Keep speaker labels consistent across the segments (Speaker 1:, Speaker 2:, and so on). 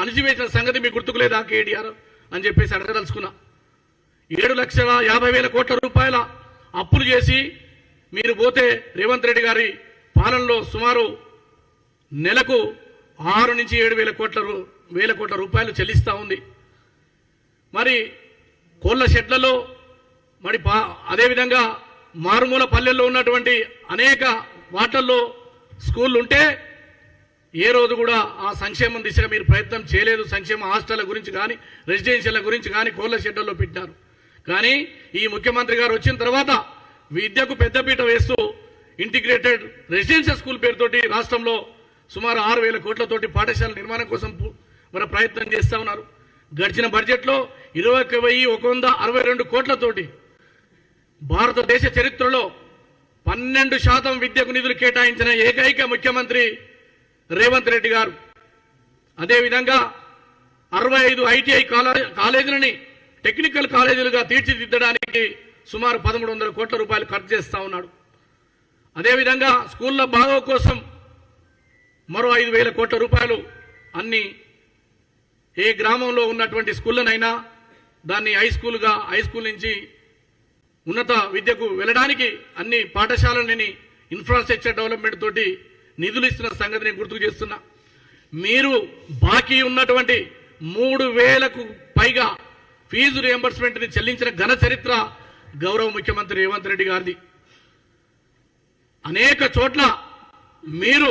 Speaker 1: అణిచివేసిన సంగతి మీకు గుర్తుకు లేదా కేటీఆర్? అని చెప్పేసి అడగదలుచుకున్నా. ఏడు లక్షల యాభై వేల కోట్ల రూపాయల అప్పులు చేసి మీరు పోతే రేవంత్ రెడ్డి గారి పాలనలో సుమారు నెలకు ఆరు నుంచి ఏడు వేల కోట్ల రూ- వేల కోట్ల రూపాయలు చెల్లిస్తూ ఉంది. మరి కోళ్ళ షెడ్లలో మరి పా అదేవిధంగా మారుమూల పల్లెల్లో ఉన్నటువంటి అనేక వాటల్లో స్కూళ్ళు ఉంటే ఏ రోజు కూడా ఆ సంక్షేమం దిశగా మీరు ప్రయత్నం చేయలేదు. సంక్షేమ హాస్టళ్ళ గురించి కానీ రెసిడెన్షియల్ గురించి కానీ కోళ్ళ షెడ్లలో పెట్టారు. కానీ ఈ ముఖ్యమంత్రి గారు వచ్చిన తర్వాత విద్యకు పెద్దపీట వేస్తూ ఇంటిగ్రేటెడ్ రెసిడెన్షియల్ స్కూల్ పేరుతోటి రాష్ట్రంలో సుమారు ఆరు వేల కోట్లతోటి పాఠశాల నిర్మాణం కోసం మన ప్రయత్నం చేస్తా ఉన్నారు. గడిచిన బడ్జెట్లో ఇరవై ఒక వెయ్యి ఒక వంద అరవై రెండు కోట్లతోటి భారతదేశ చరిత్రలో పన్నెండు శాతం విద్యకు నిధులు కేటాయించిన ఏకైక ముఖ్యమంత్రి రేవంత్ రెడ్డి గారు. అదేవిధంగా అరవై ఐదు ఐటీఐ కాలేజీలని టెక్నికల్ కాలేజీలుగా తీర్చిదిద్దడానికి సుమారు పదమూడు వందల కోట్ల రూపాయలు ఖర్చు చేస్తా ఉన్నాడు. అదేవిధంగా స్కూళ్ళ బాగోగు కోసం మరో ఐదు వేల కోట్ల రూపాయలు అన్ని ఏ గ్రామంలో ఉన్నటువంటి స్కూళ్ళనైనా దాన్ని హై స్కూల్గా హై స్కూల్ నుంచి ఉన్నత విద్యకు వెళ్ళడానికి అన్ని పాఠశాలని ఇన్ఫ్రాస్ట్రక్చర్ డెవలప్మెంట్ తోటి నిధులు ఇస్తున్న సంగతిని గుర్తుకు చేస్తున్నా. మీరు బాకీ ఉన్నటువంటి మూడు వేలకు పైగా ఫీజు రియంబర్స్మెంట్ని చెల్లించిన ఘన చరిత్ర గౌరవ ముఖ్యమంత్రి రేవంత్ రెడ్డి గారిది. అనేక చోట్ల మీరు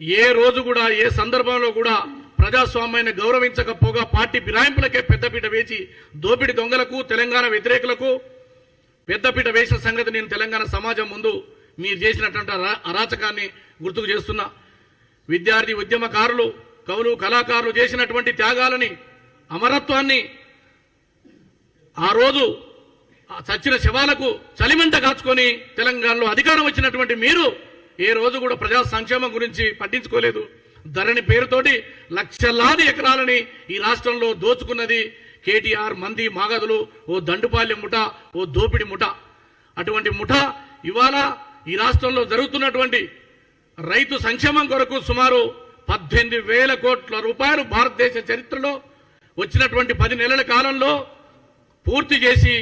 Speaker 1: ఏ రోజు కూడా ఏ సందర్భంలో కూడా ప్రజాస్వామ్యాన్ని గౌరవించకపోగా పార్టీ ఫిరాయింపులకే పెద్దపీట వేసి దోపిడి దొంగలకు తెలంగాణ వ్యతిరేకులకు పెద్దపీట వేసిన సంగతి నేను తెలంగాణ సమాజం ముందు మీరు చేసినటువంటి అరాచకాన్ని గుర్తుకు చేస్తున్నా. విద్యార్థి ఉద్యమకారులు కవులు కళాకారులు చేసినటువంటి త్యాగాలని అమరత్వాన్ని ఆ రోజు చచ్చిన శవాలకు చలిమంట కాచుకొని తెలంగాణలో అధికారం వచ్చినటువంటి మీరు ఏ రోజు కూడా ప్రజా సంక్షేమం గురించి పట్టించుకోలేదు. ధరణి పేరుతోటి లక్షలాది ఎకరాలని ఈ రాష్ట్రంలో దోచుకున్నది కేటీఆర్ మంది మాగదులు ఓ దండుపాల్యం ముఠ ఓ దోపిడి ముఠ. అటువంటి ముఠ ఇవాళ ఈ రాష్ట్రంలో జరుగుతున్నటువంటి రైతు సంక్షేమం కొరకు సుమారు పద్దెనిమిది వేల కోట్ల రూపాయలు భారతదేశ చరిత్రలో వచ్చినటువంటి పది నెలల కాలంలో పూర్తి చేసి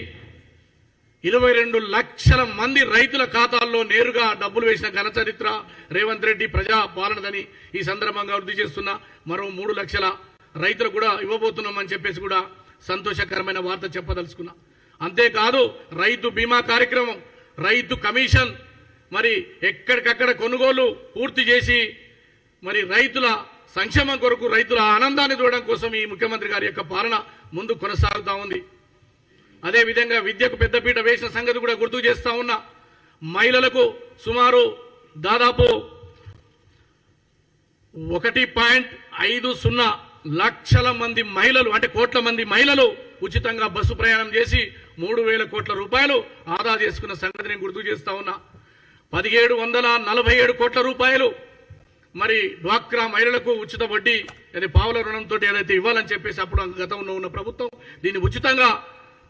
Speaker 1: ఇరవై రెండు లక్షల మంది రైతుల ఖాతాల్లో నేరుగా డబ్బులు వేసిన ఘన చరిత్ర రేవంత్ రెడ్డి ప్రజా పాలనదని ఈ సందర్భంగా వృద్ధి చేస్తున్న మరో మూడు లక్షల రైతులు కూడా ఇవ్వబోతున్నామని చెప్పేసి కూడా సంతోషకరమైన వార్త చెప్పదలుచుకున్నా. అంతేకాదు రైతు బీమా కార్యక్రమం రైతు కమిషన్ మరి ఎక్కడికక్కడ కొనుగోలు పూర్తి చేసి మరి రైతుల సంక్షేమం కొరకు రైతుల ఆనందాన్ని చూడడం కోసం ఈ ముఖ్యమంత్రి గారి యొక్క పాలన ముందు కొనసాగుతా ఉంది. అదేవిధంగా విద్యకు పెద్దపీట వేసిన సంగతి కూడా గుర్తు చేస్తూ ఉన్నా. మహిళలకు సుమారు దాదాపు ఒకటి పాయింట్ ఐదు సున్నా లక్షల మంది మహిళలు అంటే కోట్ల మంది మహిళలు ఉచితంగా బస్సు ప్రయాణం చేసి మూడు వేల కోట్ల రూపాయలు ఆదా చేసుకున్న సంగతిని గుర్తు చేస్తా ఉన్నా. పదిహేడు వందల నలభై ఏడు కోట్ల రూపాయలు. మరి డ్వాక్రా మహిళలకు ఉచిత వడ్డీ అది పావుల రుణంతో ఏదైతే ఇవ్వాలని చెప్పేసి అప్పుడు గతంలో ఉన్న ప్రభుత్వం దీన్ని ఉచితంగా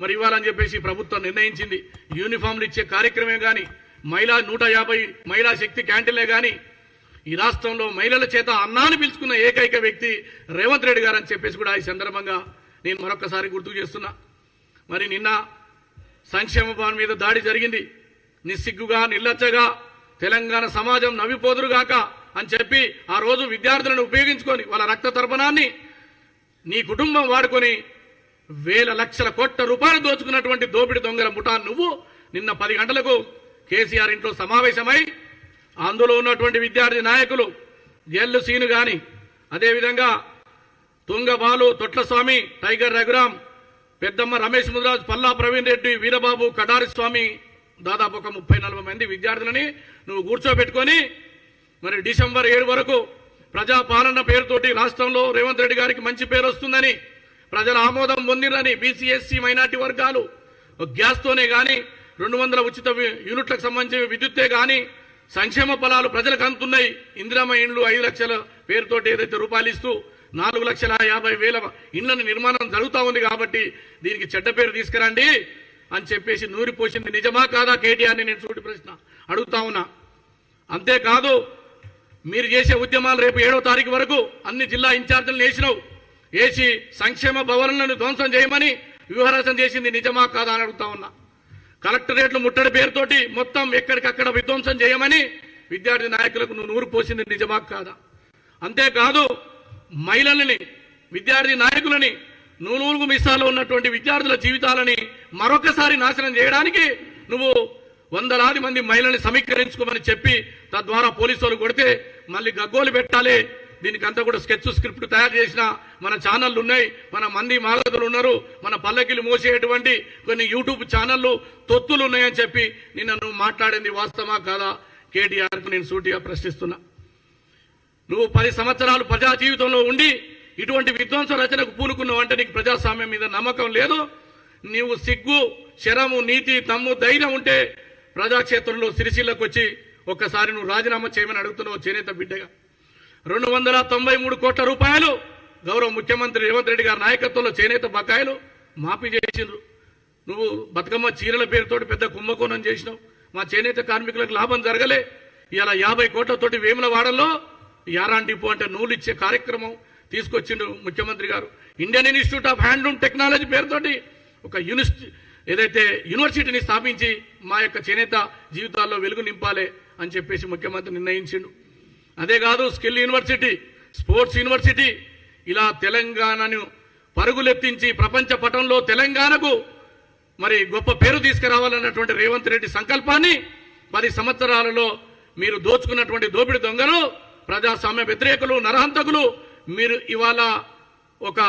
Speaker 1: మరి ఇవ్వాలని చెప్పేసి ప్రభుత్వం నిర్ణయించింది. యూనిఫామ్లు ఇచ్చే కార్యక్రమే కానీ మహిళా నూట యాభై మహిళా శక్తి క్యాంటీన్లే కానీ ఈ రాష్ట్రంలో మహిళల చేత అన్నాన్ని పిలుచుకున్న ఏకైక వ్యక్తి రేవంత్ రెడ్డి గారు అని చెప్పేసి కూడా ఈ సందర్భంగా నేను మరొకసారి గుర్తు చేస్తున్నా. మరి నిన్న సంక్షేమ భవన్ మీద దాడి జరిగింది. నిస్సిగ్గుగా నిర్లచ్చగా తెలంగాణ సమాజం నవ్విపోదురుగాక అని చెప్పి ఆ రోజు విద్యార్థులను ఉపయోగించుకొని వాళ్ళ రక్త తర్పణాన్ని నీ కుటుంబం వాడుకొని వేల లక్షల కోట్ల రూపాయలు దోచుకున్నటువంటి దోపిడి దొంగల ముఠా నువ్వు నిన్న పది గంటలకు కేసీఆర్ ఇంట్లో సమావేశమై అందులో ఉన్నటువంటి విద్యార్థి నాయకులు ఎల్లు సీను గాని అదేవిధంగా తుంగబాలు తొట్లస్వామి టైగర్ రఘురాం పెద్దమ్మ రమేష్ ముదిరాజ్ పల్లా ప్రవీణ్ రెడ్డి వీరబాబు కడారి స్వామి దాదాపు ఒక ముప్పై నలభై మంది విద్యార్థులని నువ్వు కూర్చోబెట్టుకొని మరి డిసెంబర్ ఏడు వరకు ప్రజాపాలన పేరుతోటి రాష్ట్రంలో రేవంత్ రెడ్డి గారికి మంచి పేరు వస్తుందని ప్రజల ఆమోదం పొందిరని బీసీఎస్సీ మైనార్టీ వర్గాలు గ్యాస్తోనే కానీ రెండు వందల ఉచిత యూనిట్లకు సంబంధించిన విద్యుత్తే కానీ సంక్షేమ ఫలాలు ప్రజలకు అందుతున్నాయి. ఇందిరామ ఇండ్లు ఐదు లక్షల పేరుతోటి ఏదైతే రూపాయలు ఇస్తూ నాలుగు లక్షల యాభై వేల ఇండ్లను నిర్మాణం జరుగుతూ ఉంది కాబట్టి దీనికి చెడ్డ పేరు తీసుకురండి. అని చెప్పేసి నూరిపోసింది నిజమా కాదా కేటీఆర్ని నేను చూడు ప్రశ్న అడుగుతా ఉన్నా. అంతేకాదు మీరు చేసే ఉద్యమాలు రేపు ఏడో తారీఖు వరకు అన్ని జిల్లా ఇన్ఛార్జీలను వేసినావు. వేసి సంక్షేమ భవనాలను ధ్వంసం చేయమని వ్యూహరసం చేసింది నిజమా కాదా అని అడుగుతా ఉన్నా. కలెక్టరేట్లు ముట్టడి పేరుతోటి మొత్తం ఎక్కడికక్కడ విధ్వంసం చేయమని విద్యార్థి నాయకులకు నువ్వు నూరు పోసింది నిజమా కాదా? అంతేకాదు మహిళలని విద్యార్థి నాయకులని నూనూరుగు మిస్సాలో ఉన్నటువంటి విద్యార్థుల జీవితాలని మరొకసారి నాశనం చేయడానికి నువ్వు వందలాది మంది మహిళల్ని సమీకరించుకోమని చెప్పి తద్వారా పోలీసు వాళ్ళు కొడితే మళ్ళీ గగ్గోలు పెట్టాలి. దీనికంతా కూడా స్కెచ్ స్క్రిప్ట్ తయారు చేసిన మన ఛానళ్ళు ఉన్నాయి. మన మంది మాలదులు ఉన్నారు. మన పల్లకిలు మోసేటువంటి కొన్ని యూట్యూబ్ ఛానళ్ళు తొత్తులు ఉన్నాయని చెప్పి నిన్న నువ్వు మాట్లాడింది వాస్తవా కాదా? కేటీఆర్కు నేను సూటిగా ప్రశ్నిస్తున్నా. నువ్వు పది సంవత్సరాలు ప్రజా జీవితంలో ఉండి ఇటువంటి విధ్వంస రచనకు పూనుకున్నావు అంటే నీకు ప్రజాస్వామ్యం మీద నమ్మకం లేదు. నీవు సిగ్గు శరము నీతి తమ్ము ధైర్యం ఉంటే ప్రజాక్షేత్రంలో సిరిసిల్లకు వచ్చి ఒక్కసారి నువ్వు రాజీనామా చేయమని అడుగుతున్నావు చేనేత బిడ్డగా. రెండు వందల తొంభై మూడు కోట్ల రూపాయలు గౌరవ ముఖ్యమంత్రి రేవంత్ రెడ్డి గారి నాయకత్వంలో చేనేత బకాయిలు మాఫీ చేసిండ్రు. నువ్వు బతుకమ్మ చీరల పేరుతోటి పెద్ద కుంభకోణం చేసినావు. మా చేనేత కార్మికులకు లాభం జరగలే. ఇలా యాభై కోట్లతోటి వేముల వాడల్లో యారాన్ డిపో అంటే నూలు ఇచ్చే కార్యక్రమం తీసుకొచ్చిండు ముఖ్యమంత్రి గారు. Indian Institute of Handloom Technology పేరుతోటి ఒక యూనివర్సిటీ ఏదైతే యూనివర్సిటీని స్థాపించి మా యొక్క చేనేత జీవితాల్లో వెలుగు నింపాలి అని చెప్పేసి ముఖ్యమంత్రి నిర్ణయించిండు. అదే కాదు స్కిల్ యూనివర్సిటీ స్పోర్ట్స్ యూనివర్సిటీ ఇలా తెలంగాణను పరుగులెత్తించి ప్రపంచ పటంలో తెలంగాణకు మరి గొప్ప పేరు తీసుకురావాలన్నటువంటి రేవంత్ రెడ్డి సంకల్పాన్ని పది సంవత్సరాలలో మీరు దోచుకున్నటువంటి దోపిడి దొంగలు ప్రజాస్వామ్య వ్యతిరేకులు నరహంతకులు మీరు ఇవాళ ఒక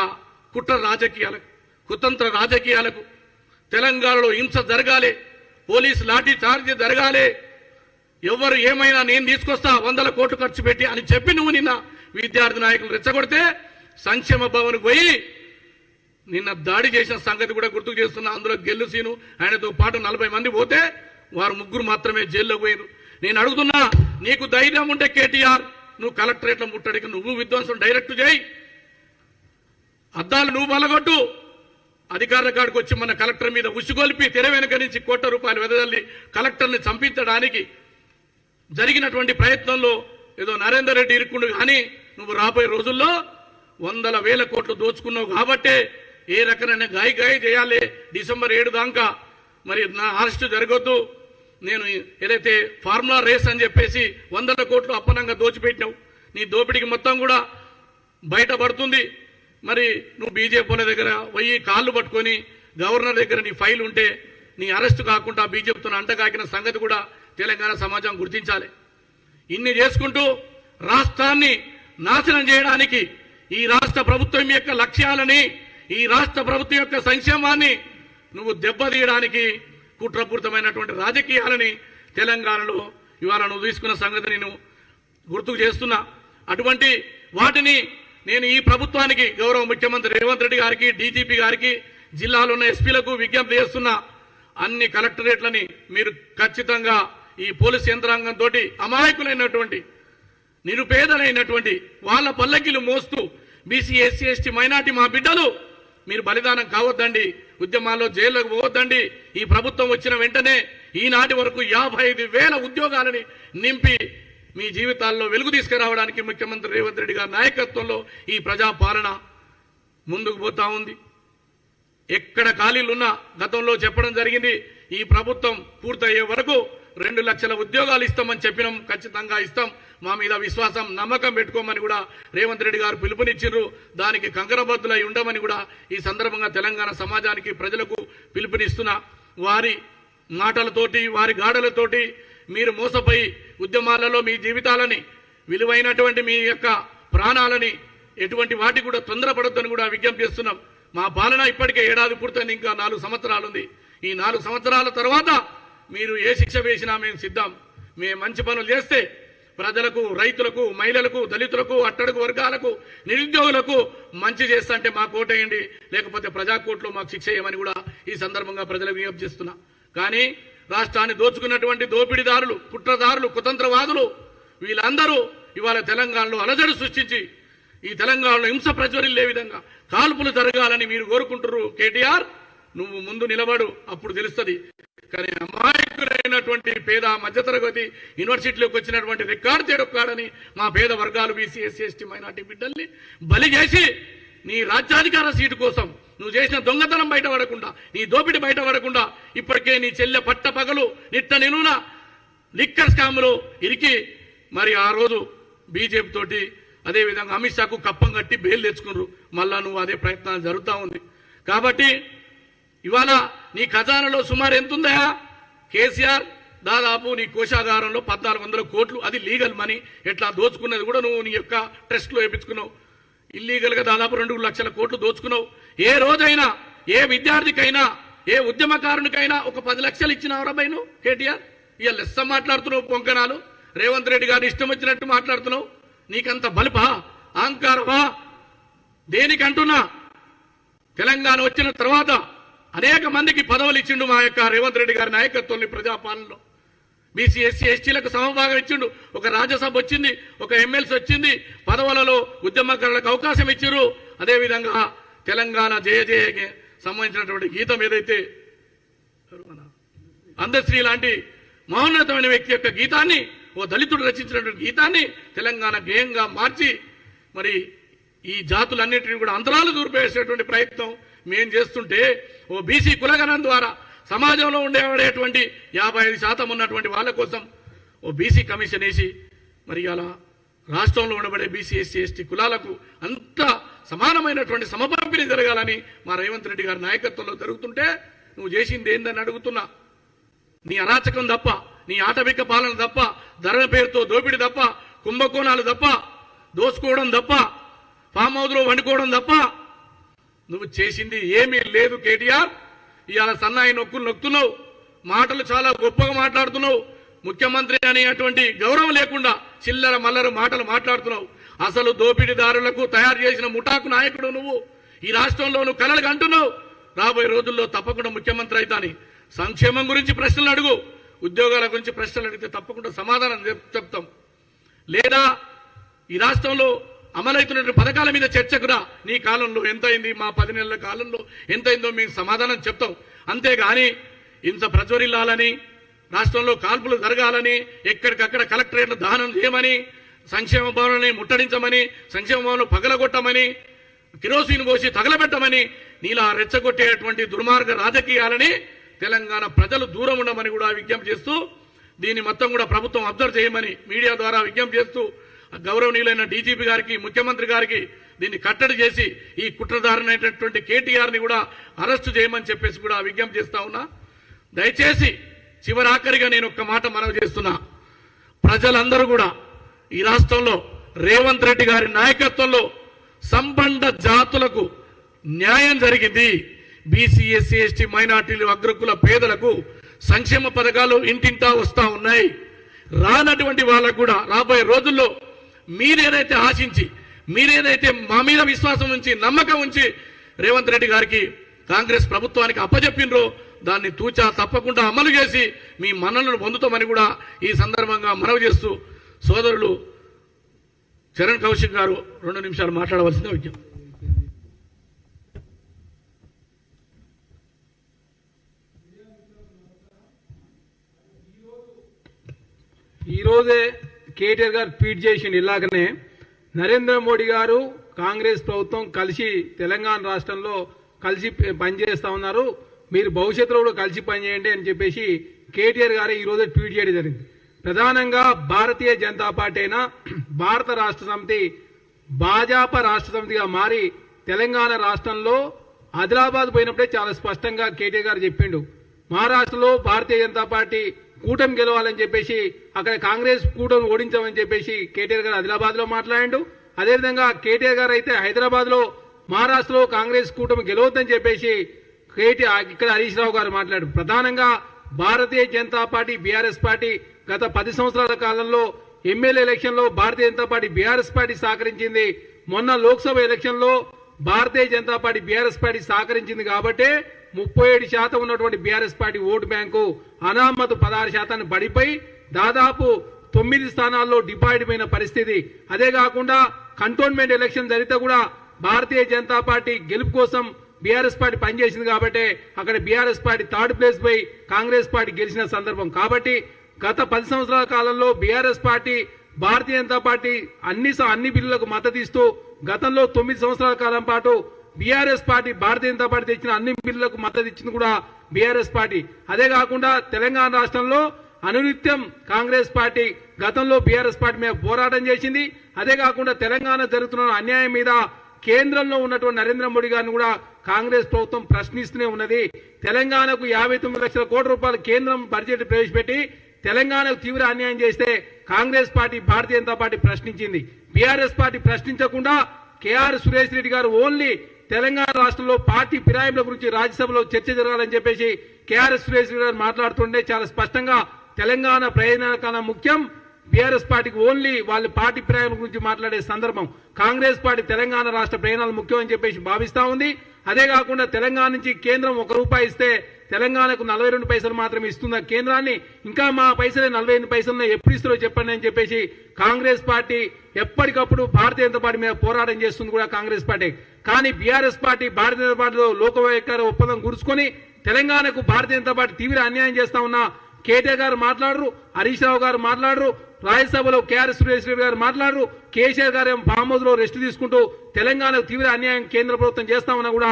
Speaker 1: కుట్ర రాజకీయాలకు కుతంత్ర రాజకీయాలకు తెలంగాణలో హింస జరగాలి పోలీస్ లాఠీ చార్జ్ జరగాలి. ఎవరు ఏమైనా నేను తీసుకొస్తా వందల కోట్లు ఖర్చు పెట్టి అని చెప్పి నువ్వు నిన్న విద్యార్థి నాయకులు రెచ్చగొడితే సంక్షేమ భవన్ పోయి నిన్న దాడి చేసిన సంగతి కూడా గుర్తుకు చేస్తున్నా. అందులో గెల్లు సీను ఆయనతో పాటు నలభై మంది పోతే వారు ముగ్గురు మాత్రమే జైల్లో పోయారు నేను అడుగుతున్నా నీకు ధైర్యం ఉంటే కేటీఆర్ నువ్వు కలెక్టరేట్లో ముట్టడికి నువ్వు విధ్వంసం డైరెక్ట్ చేయి. అద్దాలు నువ్వు బలగొట్టు అధికారుల కాడికి వచ్చి మన కలెక్టర్ మీద ఉసిగొల్పి తెర వెనుక నుంచి కోట్ల రూపాయలు వెదజల్లి కలెక్టర్ని చంపించడానికి జరిగినటువంటి ప్రయత్నంలో ఏదో నరేందర్ రెడ్డి ఇరుక్కుండు కానీ నువ్వు రాబోయే రోజుల్లో వందల వేల కోట్లు దోచుకున్నావు కాబట్టే ఏ రకమైన గాయ గాయ చేయాలి. డిసెంబర్ ఏడు దాకా మరి నా అరెస్టు జరగొద్దు. నేను ఏదైతే ఫార్ములా రేస్ అని చెప్పేసి వందల కోట్లు అప్పనంగా దోచిపెట్టినావు. నీ దోపిడికి మొత్తం కూడా బయటపడుతుంది. మరి నువ్వు బీజేపీల దగ్గర పోయి కాళ్ళు పట్టుకొని గవర్నర్ దగ్గర నీ ఫైల్ ఉంటే నీ అరెస్ట్ కాకుండా బీజేపీతో అంటగాకిన సంగతి కూడా తెలంగాణ సమాజం గుర్తించాలి. ఇన్ని చేసుకుంటూ రాష్ట్రాన్ని నాశనం చేయడానికి ఈ రాష్ట్ర ప్రభుత్వం యొక్క లక్ష్యాలని ఈ రాష్ట్ర ప్రభుత్వం యొక్క సంక్షేమాన్ని నువ్వు దెబ్బతీయడానికి కుట్రపూరితమైనటువంటి రాజకీయాలని తెలంగాణలో ఇవాళ నువ్వు తీసుకున్న సంగతి నేను గుర్తుకు చేస్తున్నా. అటువంటి వాటిని నేను ఈ ప్రభుత్వానికి గౌరవ ముఖ్యమంత్రి రేవంత్ రెడ్డి గారికి డీజీపీ గారికి జిల్లాలో ఉన్న ఎస్పీలకు విజ్ఞప్తి చేస్తున్న. అన్ని కలెక్టరేట్లని మీరు ఖచ్చితంగా ఈ పోలీస్ యంత్రాంగంతో అమాయకులైనటువంటి నిరుపేదలైనటువంటి వాళ్ళ పల్లకిలు మోస్తూ బీసీ ఎస్సీ ఎస్టీ మైనార్టీ మా బిడ్డలు మీరు బలిదానం కావద్దండి ఉద్యమాల్లో జైల్లోకి పోవద్దండి. ఈ ప్రభుత్వం వచ్చిన వెంటనే ఈనాటి వరకు యాభై ఐదు వేల ఉద్యోగాలని నింపి మీ జీవితాల్లో వెలుగు తీసుకురావడానికి ముఖ్యమంత్రి రేవంత్ రెడ్డి గారి నాయకత్వంలో ఈ ప్రజాపాలన ముందుకు పోతా ఉంది. ఎక్కడ ఖాళీలున్నా గతంలో చెప్పడం జరిగింది ఈ ప్రభుత్వం పూర్తయ్యే వరకు రెండు లక్షల ఉద్యోగాలు ఇస్తామని చెప్పినాం ఖచ్చితంగా ఇస్తాం. మా మీద విశ్వాసం నమ్మకం పెట్టుకోమని కూడా రేవంత్ రెడ్డి గారు పిలుపునిచ్చిర్రు దానికి కంకరబద్దులై ఉండమని కూడా ఈ సందర్భంగా తెలంగాణ సమాజానికి ప్రజలకు పిలుపునిస్తున్న. వారి మాటలతోటి వారి గాడలతోటి మీరు మోసపోయి ఉద్యమాలలో మీ జీవితాలని విలువైనటువంటి మీ యొక్క ప్రాణాలని ఎటువంటి వాటి కూడా తొందరపడొద్దని కూడా విజ్ఞప్తి చేస్తున్నాం. మా పాలన ఇప్పటికే ఏడాది పూర్తయింది ఇంకా నాలుగు సంవత్సరాలు ఉంది ఈ నాలుగు సంవత్సరాల తర్వాత మీరు ఏ శిక్ష వేసినా మేము సిద్ధం. మేము మంచి పనులు చేస్తే ప్రజలకు రైతులకు మహిళలకు దళితులకు అట్టడుగు వర్గాలకు నిరుద్యోగులకు మంచి చేస్తా అంటే మాకు ఓటేయండి. లేకపోతే ప్రజాకోట్లో మాకు శిక్ష చేయమని కూడా ఈ సందర్భంగా ప్రజలకు విజ్ఞప్తి చేస్తున్నా. కానీ రాష్ట్రాన్ని దోచుకున్నటువంటి దోపిడీదారులు కుట్రదారులు కుతంత్రవాదులు వీళ్ళందరూ ఇవాళ తెలంగాణలో అలజడి సృష్టించి ఈ తెలంగాణలో హింస ప్రజ్వరిల్లే విధంగా కాల్పులు జరగాలని మీరు కోరుకుంటున్నారు. కేటీఆర్ నువ్వు ముందు నిలబడు అప్పుడు తెలుస్తుంది. కానీ అమాయకులైనటువంటి పేద మధ్యతరగతి యూనివర్సిటీలోకి వచ్చినటువంటి రికార్డు తేడొక్కాడని మా పేద వర్గాలు బీసీ ఎస్సీ ఎస్టీ మైనార్టీ బిడ్డల్ని బలి చేసి నీ రాజ్యాధికార సీటు కోసం నువ్వు చేసిన దొంగతనం బయటపడకుండా నీ దోపిడి బయటపడకుండా ఇప్పటికే నీ చెల్లె పట్ట పగలు నిట్ట నిలువున లిక్కర్ స్కామ్లో ఇరికి మరి ఆ రోజు బీజేపీ తోటి అదేవిధంగా అమిత్ షాకు కప్పం కట్టి బెయిల్ తెచ్చుకున్నారు. మళ్ళా నువ్వు అదే ప్రయత్నం జరుగుతూ ఉంది. కాబట్టి ఇవాళ నీ ఖజానాలో సుమారు ఎంత ఉందా కేసీఆర్ దాదాపు నీ కోశాగారంలో పద్నాలుగు వందల కోట్లు. అది లీగల్ మనీ. ఎట్లా దోచుకున్నది కూడా నువ్వు నీ యొక్క ట్రస్ట్లో వేపించుకున్నావు. ఇల్లీగల్గా దాదాపు రెండు లక్షల కోట్లు దోచుకున్నావు. ఏ రోజైనా ఏ విద్యార్థికైనా ఏ ఉద్యమకారునికైనా ఒక పది లక్షలు ఇచ్చినావు రబ్బాయి నువ్వు కేటీఆర్? ఇవాళ లెస్స మాట్లాడుతున్నావు పొంకనాలు రేవంత్ రెడ్డి గారు ఇష్టం వచ్చినట్టు మాట్లాడుతున్నావు. నీకంత బలుపా అహంకారమా? దేనికంటున్నా? తెలంగాణ వచ్చిన తర్వాత అనేక మందికి పదవులు ఇచ్చిండు మా యొక్క రేవంత్ రెడ్డి గారి నాయకత్వంలో ప్రజాపాలనలో. బీసీ ఎస్సీ ఎస్టీలకు సమభాగం ఇచ్చిండు. ఒక రాజ్యసభ వచ్చింది ఒక ఎమ్మెల్సీ వచ్చింది పదవులలో ఉద్యమకారులకు అవకాశం ఇచ్చారు అదేవిధంగా తెలంగాణ జయ జయకి సంబంధించినటువంటి గీతం ఏదైతే అందశ్రీ లాంటి మహోన్నతమైన వ్యక్తి యొక్క గీతాన్ని ఓ దళితుడు రచించినటువంటి గీతాన్ని తెలంగాణ గేయంగా మార్చి మరి ఈ జాతులన్నింటినీ కూడా అంతరాలు దూరిపేసేటువంటి ప్రయత్నం మేం చేస్తుంటే ఓ బీసీ కులగణం ద్వారా సమాజంలో ఉండేవాడేటువంటి యాభై ఐదు శాతం ఉన్నటువంటి వాళ్ళ కోసం ఓ బీసీ కమిషన్ వేసి మరి అలా రాష్ట్రంలో ఉండబడే బీసీ ఎస్సీ ఎస్టీ కులాలకు అంత సమానమైనటువంటి సమపంపిణీ జరగాలని మా రేవంత్ రెడ్డి గారి నాయకత్వంలో జరుగుతుంటే నువ్వు చేసింది ఏందని అడుగుతున్నా. నీ అరాచకం తప్ప నీ ఆటవిక పాలన తప్ప ధరల పేరుతో దోపిడి తప్ప కుంభకోణాలు తప్ప దోసుకోవడం తప్ప ఫామ్ హౌస్లో వండుకోవడం తప్ప నువ్వు చేసింది ఏమీ లేదు కేటీఆర్. ఇవాళ సన్నాయి నొక్కులు నొక్కుతున్నావు. మాటలు చాలా గొప్పగా మాట్లాడుతున్నావు. ముఖ్యమంత్రి అనేటువంటి గౌరవం లేకుండా చిల్లర మల్లర మాటలు మాట్లాడుతున్నావు. అసలు దోపిడీదారులకు తయారు చేసిన ముఠాకు నాయకుడు నువ్వు. ఈ రాష్ట్రంలో నువ్వు కలలు అంటున్నావు. రాబోయే రోజుల్లో తప్పకుండా ముఖ్యమంత్రి అవుతాని. సంక్షేమం గురించి ప్రశ్నలు అడుగు. ఉద్యోగాల గురించి ప్రశ్నలు అడిగితే తప్పకుండా సమాధానం చెప్తాం. లేదా ఈ రాష్ట్రంలో అమలవుతున్న పథకాల మీద చర్చకురా. నీ కాలంలో ఎంత అయింది మా పది నెలల కాలంలో ఎంతైందో మీకు సమాధానం చెప్తాం. అంతేగాని ఇంత ప్రజ్వరిల్లాలని రాష్ట్రంలో కాల్పులు జరగాలని ఎక్కడికక్కడ కలెక్టరేట్లు దహనం చేయమని సంక్షేమ భవనాన్ని ముట్టడించమని సంక్షేమ భవనం పగలగొట్టమని కిరోసిన్ పోసి తగలబెట్టమని నీలా రెచ్చగొట్టేటువంటి దుర్మార్గ రాజకీయాలని తెలంగాణ ప్రజలు దూరం ఉండమని కూడా విజ్ఞప్తి చేస్తూ దీన్ని మొత్తం కూడా ప్రభుత్వం అబ్జర్వ్ చేయమని మీడియా ద్వారా విజ్ఞప్తి చేస్తూ గౌరవనీయులైన డీజీపీ గారికి ముఖ్యమంత్రి గారికి దీన్ని కట్టడి చేసి ఈ కుట్రధారనైనటువంటి కేటీఆర్ని కూడా అరెస్టు చేయమని చెప్పేసి కూడా విజ్ఞప్తి చేస్తా ఉన్నా. దయచేసి చివరాఖరిగా నేను ఒక్క మాట మనవి చేస్తున్నా. ప్రజలందరూ కూడా ఈ రాష్ట్రంలో రేవంత్ రెడ్డి గారి నాయకత్వంలో సంబంధ జాతులకు న్యాయం జరిగింది. బీసీ ఎస్సీ ఎస్టీ మైనార్టీలు అగ్రకుల పేదలకు సంక్షేమ పథకాలు ఇంటింటా వస్తా ఉన్నాయి. రానటువంటి వాళ్ళకు కూడా రాబోయే రోజుల్లో మీరేదైతే ఆశించి మీరేదైతే మా మీద విశ్వాసం ఉంచి నమ్మకం ఉంచి రేవంత్ రెడ్డి గారికి కాంగ్రెస్ ప్రభుత్వానికి అప్పజెప్పినరో దాన్ని తూచా తప్పకుండా అమలు చేసి మీ మన్నలను పొందుతామని కూడా ఈ సందర్భంగా మనవి చేస్తూ సోదరులు చరణ్ కౌశిక్ గారు రెండు నిమిషాలు మాట్లాడవలసిన విజ్ఞప్తి.
Speaker 2: ఈరోజే కేటీఆర్ గారు ట్వీట్ చేసిండు ఇలాగనే నరేంద్ర మోడీ గారు కాంగ్రెస్ ప్రభుత్వం కలిసి తెలంగాణ రాష్ట్రంలో కలిసి పనిచేస్తా ఉన్నారు. మీరు భవిష్యత్తులో కూడా కలిసి పనిచేయండి అని చెప్పేసి కేటీఆర్ గారు ఈ ట్వీట్ చేయడం జరిగింది. ప్రధానంగా భారతీయ జనతా పార్టీ అయినా భారత రాష్ట్ర సమితి భాజపా రాష్ట్ర సమితిగా మారి తెలంగాణ రాష్ట్రంలో ఆదిలాబాద్ పోయినప్పుడే చాలా స్పష్టంగా కేటీఆర్ గారు చెప్పిండు. మహారాష్ట్రలో భారతీయ జనతా పార్టీ కూటమి గెలవాలని చెప్పేసి అక్కడ కాంగ్రెస్ కూటమి ఓడించామని చెప్పేసి కేటీఆర్ గారు ఆదిలాబాద్లో మాట్లాడాడు. అదేవిధంగా కేటీఆర్ గారు అయితే హైదరాబాద్లో మహారాష్ట్రలో కాంగ్రెస్ కూటమి గెలవద్దని చెప్పేసి కేటీ ఇక్కడ హరీష్ రావు గారు మాట్లాడు ప్రధానంగా Bharatiya Janata party BRS party గత పది సంవత్సరాల కాలంలో ఎమ్మెల్యే ఎలక్షన్లో Bharatiya Janata party BRS party సహకరించింది. మొన్న లోక్సభ ఎలక్షన్లో Bharatiya Janata party BRS party సహకరించింది కాబట్టే ముప్పై ఏడు శాతం ఉన్నటువంటి బీఆర్ఎస్ పార్టీ ఓటు బ్యాంకు అనామతు పదహారు శాతాన్ని పడిపోయి దాదాపు తొమ్మిది స్థానాల్లో డిపాయిడ్ అయిన పరిస్థితి. అదే కాకుండా కంటోన్మెంట్ ఎలక్షన్ జరిగితే కూడా భారతీయ జనతా పార్టీ గెలుపు కోసం బీఆర్ఎస్ పార్టీ పనిచేసింది కాబట్టి అక్కడ బీఆర్ఎస్ పార్టీ థర్డ్ ప్లేస్ పోయి కాంగ్రెస్ పార్టీ గెలిచిన సందర్భం. కాబట్టి గత పది సంవత్సరాల కాలంలో BRS party Bharatiya Janata party అన్ని స- అన్ని బిల్లులకు మద్దతు ఇస్తూ గతంలో తొమ్మిది సంవత్సరాల కాలం పాటు BRS party Bharatiya Janata party తెచ్చిన అన్ని బిల్లులకు మద్దతు ఇచ్చింది కూడా బీఆర్ఎస్ పార్టీ. అదే కాకుండా తెలంగాణ రాష్ట్రంలో అనునిత్యం కాంగ్రెస్ పార్టీ గతంలో బీఆర్ఎస్ పార్టీ మీద పోరాటం చేసింది. అదే కాకుండా తెలంగాణ జరుగుతున్న అన్యాయం మీద కేంద్రంలో ఉన్నటువంటి నరేంద్ర మోడీ గారిని కూడా కాంగ్రెస్ ప్రభుత్వం ప్రశ్నిస్తూనే ఉన్నది. తెలంగాణకు యాభై తొమ్మిది లక్షల కోట్ల రూపాయలు కేంద్రం బడ్జెట్ ప్రవేశపెట్టి తెలంగాణకు తీవ్ర అన్యాయం చేస్తే Congress party Bharatiya Janata party ప్రశ్నించింది. బీఆర్ఎస్ పార్టీ ప్రశ్నించకుండా కేఆర్ సురేష్ రెడ్డి గారు ఓన్లీ తెలంగాణ రాష్ట్రంలో పార్టీ ఫిరాయింపుల గురించి రాజ్యసభలో చర్చ జరగాలని చెప్పేసి కేఆర్ఎస్ సురేష్ గారు మాట్లాడుతుండే చాలా స్పష్టంగా తెలంగాణ ప్రయోజనాల కన్నా ముఖ్యం బీఆర్ఎస్ పార్టీకి ఓన్లీ వాళ్ళ పార్టీ ప్రయాణం గురించి మాట్లాడే సందర్భం. కాంగ్రెస్ పార్టీ తెలంగాణ రాష్ట్ర ప్రయాణాలు ముఖ్యం అని చెప్పేసి భావిస్తా ఉంది. అదే కాకుండా తెలంగాణ నుంచి కేంద్రం ఒక రూపాయి ఇస్తే తెలంగాణకు నలభై రెండు పైసలు మాత్రమే ఇస్తున్న కేంద్రాన్ని ఇంకా మా పైసలే నలభై ఎనిమిది పైసలు ఎప్పుడు ఇస్తారో చెప్పండి అని చెప్పేసి కాంగ్రెస్ పార్టీ ఎప్పటికప్పుడు భారతీయ జనతా పార్టీ మీద పోరాటం చేస్తుంది కూడా కాంగ్రెస్ పార్టీ. కానీ బీఆర్ఎస్ పార్టీ భారతీయ జనతా పార్టీలో లోకవేకార ఒప్పందం గురుచుకొని తెలంగాణకు భారతీయ జనతా పార్టీ తీవ్ర అన్యాయం చేస్తా ఉన్న కేటీఆర్ గారు మాట్లాడరు హరీష్ రావు గారు మాట్లాడరు రాజ్యసభలో కేఆర్ సురేష్ రెడ్డి గారు మాట్లాడరు కేసీఆర్ గారు ఏమో ఫామ్ హౌస్లో రెస్ట్ తీసుకుంటూ తెలంగాణకు తీవ్ర అన్యాయం కేంద్ర ప్రభుత్వం చేస్తామన్నా కూడా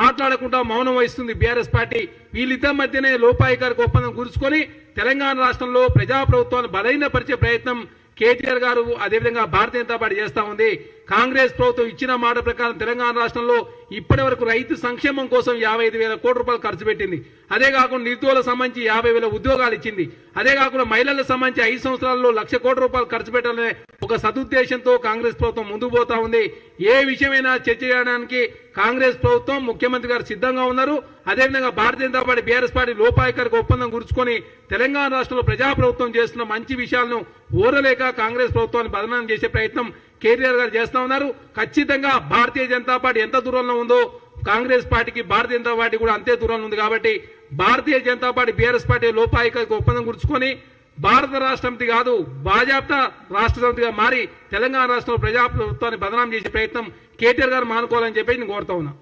Speaker 2: మాట్లాడకుండా మౌనం వహిస్తుంది బీఆర్ఎస్ పార్టీ. వీళ్ళిద్దరి మధ్యనే లోపాయికారికి ఒప్పందం గురుచుకొని తెలంగాణ రాష్ట్రంలో ప్రజాప్రభుత్వాన్ని బలహీనపరిచే ప్రయత్నం కేటీఆర్ గారు అదేవిధంగా భారతీయ జనతా పార్టీ చేస్తా ఉంది. కాంగ్రెస్ ప్రభుత్వం ఇచ్చిన మాట ప్రకారం తెలంగాణ రాష్ట్రంలో ఇప్పటి వరకు రైతు సంక్షేమం కోసం యాభై ఐదు వేల కోట్ల రూపాయలు ఖర్చు పెట్టింది. అదే కాకుండా నిరుద్యోగులకు సంబంధించి యాభై వేల ఉద్యోగాలు ఇచ్చింది. అదే కాకుండా మహిళలకు సంబంధించి ఐదు సంవత్సరాల్లో లక్ష కోట్ల రూపాయలు ఖర్చు పెట్టాలనే ఒక సదుద్దేశంతో కాంగ్రెస్ ప్రభుత్వం ముందుకు పోతా ఉంది. ఏ విషయమైనా చర్చ చేయడానికి కాంగ్రెస్ ప్రభుత్వం ముఖ్యమంత్రి గారు సిద్ధంగా ఉన్నారు. అదేవిధంగా Bharatiya Janata party BRS party లోపాయకరికి ఒప్పందం గురుచుకొని తెలంగాణ రాష్ట్రంలో ప్రజాప్రభుత్వం చేస్తున్న మంచి విషయాలను ఓరలేక కాంగ్రెస్ ప్రభుత్వాన్ని బదనాం చేసే ప్రయత్నం కేటీఆర్ గారు చేస్తా ఉన్నారు. ఖచ్చితంగా భారతీయ జనతా పార్టీ ఎంత దూరంలో ఉందో కాంగ్రెస్ పార్టీకి భారతీయ జనతా పార్టీ కూడా అంతే దూరంలో ఉంది కాబట్టి Bharatiya Janata party BRS party లోపాయిక ఒప్పందం గుర్చుకొని భారత రాష్ట్ర సమితి కాదు భాజపా రాష్ట్ర సమితిగా మారి తెలంగాణ రాష్ట్రంలో ప్రజాప్రభుత్వాన్ని బదనాం చేసే ప్రయత్నం కేటీఆర్ గారు మానుకోవాలని చెప్పి నేను కోరుతా ఉన్నా.